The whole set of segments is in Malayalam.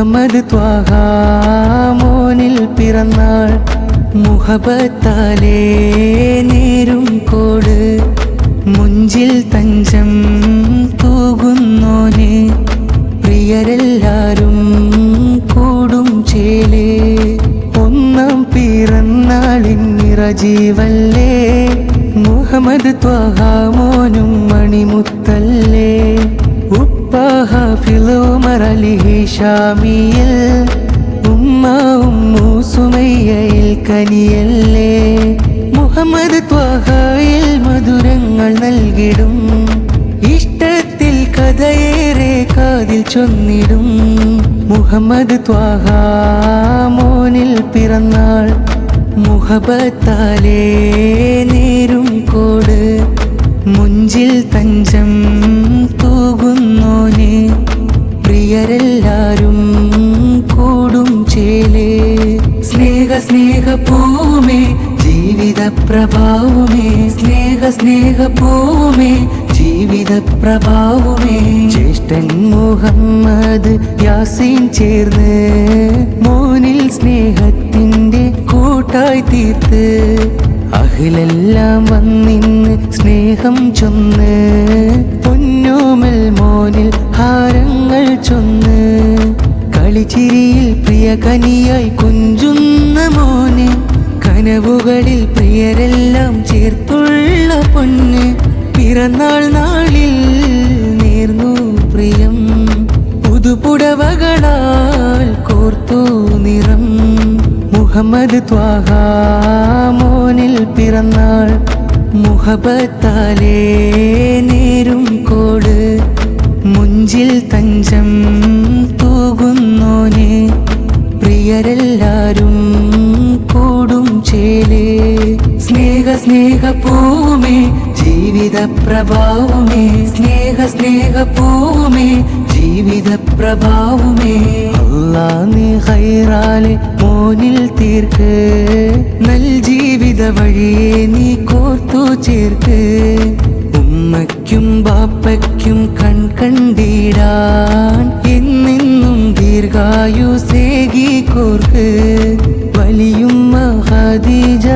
മുഹമ്മദ് ത്വാഹാമോനിൽ പിറന്നാൾ മുഹബത്താലേ നേരും കോട് മുഞ്ചിൽ തഞ്ചം തൂകുന്നോനെ പ്രിയരെല്ലാരും കൂടും ചേലേ. ഒന്നാം പിറന്നാളിൻ നിറജീവല്ലേ? മുഹമ്മദ് ത്വാഹാമോനും മണിമുത്തല്ലേ? ഫിലോമറലിഹി ഷാമിയിൽ ഉമ്മ ഉമ്മു സുമയ്യയിൽ കനിയല്ലേ. മുഹമ്മദ് ത്വഹായിൽ മധുരങ്ങൾ നൽകിടും ഇഷ്ടത്തിൽ കഥയേറെ കാതിൽ ചൊന്നിടും. മുഹമ്മദ് ത്വാഹ മോനിൽ പിറന്നാൾ മുഹബത്താലേ സ്നേഹ പൂമേ ജീവിത പ്രഭാവമേ സ്നേഹ സ്നേഹ പൂമേ ജീവിത പ്രഭാവമേ ജ്യേഷ്ഠൻ മുഹമ്മദ് യാസീൻ ചേർന്ന് മോനിൽ സ്നേഹത്തിന്റെ കൂട്ടായി തീർത്ത് അഖിലെല്ലാം വന്നിന്ന് സ്നേഹം ചൊന്ന് പൊന്നോമൽ മോനിൽ ഹാരങ്ങൾ ചൊന്ന് കളിച്ചിരിയിൽ പ്രിയ കനിയായി മോന് കനവുകളിൽ പ്രിയരെല്ലാം ചേർത്തുള്ള പൊന്ന് പിറന്നാൾ നാളിൽ നേർന്നു പ്രിയം. പുതുപുടവകളാൽ കോർത്തു നിറം. മുഹമ്മദ് ത്വാഹ മോനിൽ പിറന്നാൾ. മുഹബത്താലേ നേരും കോട്. മുഞ്ചിൽ തഞ്ചം തൂകുന്നോനെ. പ്രിയരെല്ലാരും കൂടും ചേലേ. സ്നേഹ സ്നേഹ പൂമേ ജീവിത പ്രഭാവമേ. സ്നേഹ സ്നേഹ പൂമേ ജീവിത പ്രഭാവമേ. അല്ലാ നീ ഹൈറാലെ മോനിൽ തീർക്ക്. നൽ ജീവിത വഴിയെ നീ കോർത്തു ചേർക്ക്. ഉമ്മയ്ക്കും ബാപ്പയ്ക്കും കൺ കണ്ടിടാൻ എന്നെന്നും ദീർഘായുസേകി കോർക്ക്. വലിയുമ്മ ഖദീജ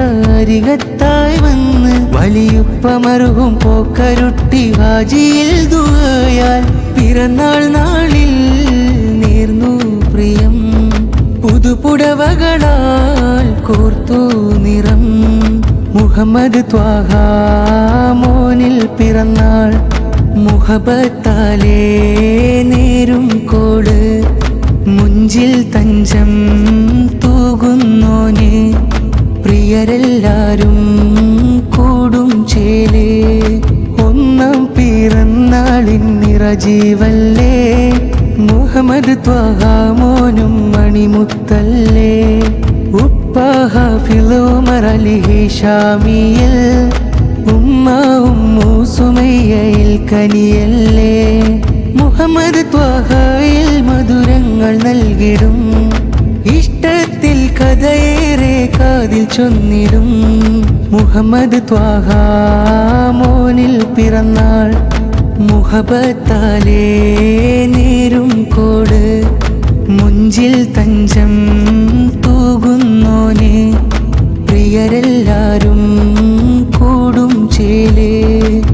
വന്ന് വലിയുപ്പമറുകും പോക്കരുട്ടി ഹാജിയിൽ ദുആയാൽ പിറന്നാൾ നാളിൽ നേർന്നു പ്രിയം. പുതുപുടവകളാൽ കോർത്തു നിറം. മുഹമ്മദ് ത്വാഹ മോനിൽ പിറന്നാൾ. മുഹബത്താലേ നേരും കോട്. മുഞ്ചിൽ തഞ്ചം തൂകുന്നോനെ. പ്രിയരെല്ലാരും കൂടും ചേലേ. ഒന്നാം പിറന്നാളിൻ നിറജീവല്ലേ. മുഹമ്മദ് ത്വഹാമോനും മണിമുത്തല്ലേ. ഉപ്പാഹ ഫിലോമറലിഹി ഷാമിയിൽ ഉമ്മ ഉമ്മു സുമയ്യയിൽ കനിയല്ലേ. മുഹമ്മദ് ത്വഹായിൽ മധുരങ്ങൾ നൽകിടും ഇഷ്ടത്തിൽ കഥയേറെ കാതിൽ ചൊന്നിടും. മുഹമ്മദ് ത്വാഹ മോനിൽ പിറന്നാൾ. മുഹബത്താലേ നേരും കോട്. മുഞ്ചിൽ തഞ്ചം തൂകുന്നോനെ. പ്രിയരെല്ലാരും കൂടും ചേലേ.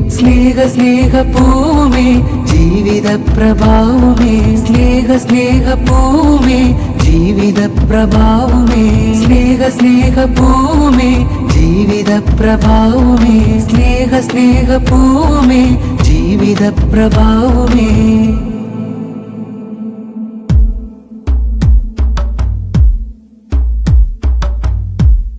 സ്നേഹ സ്നേഹ പൂമേ ജീവിത പ്രഭാവമേ. സ്നേഹ സ്നേഹ പൂമേ ജീവിത പ്രഭാവമേ സ്നേഹ സ്നേഹ പൂമേ ജീവിത പ്രഭാവമേ സ്നേഹ സ്നേഹ പൂമേ ജീവിത പ്രഭാവമേ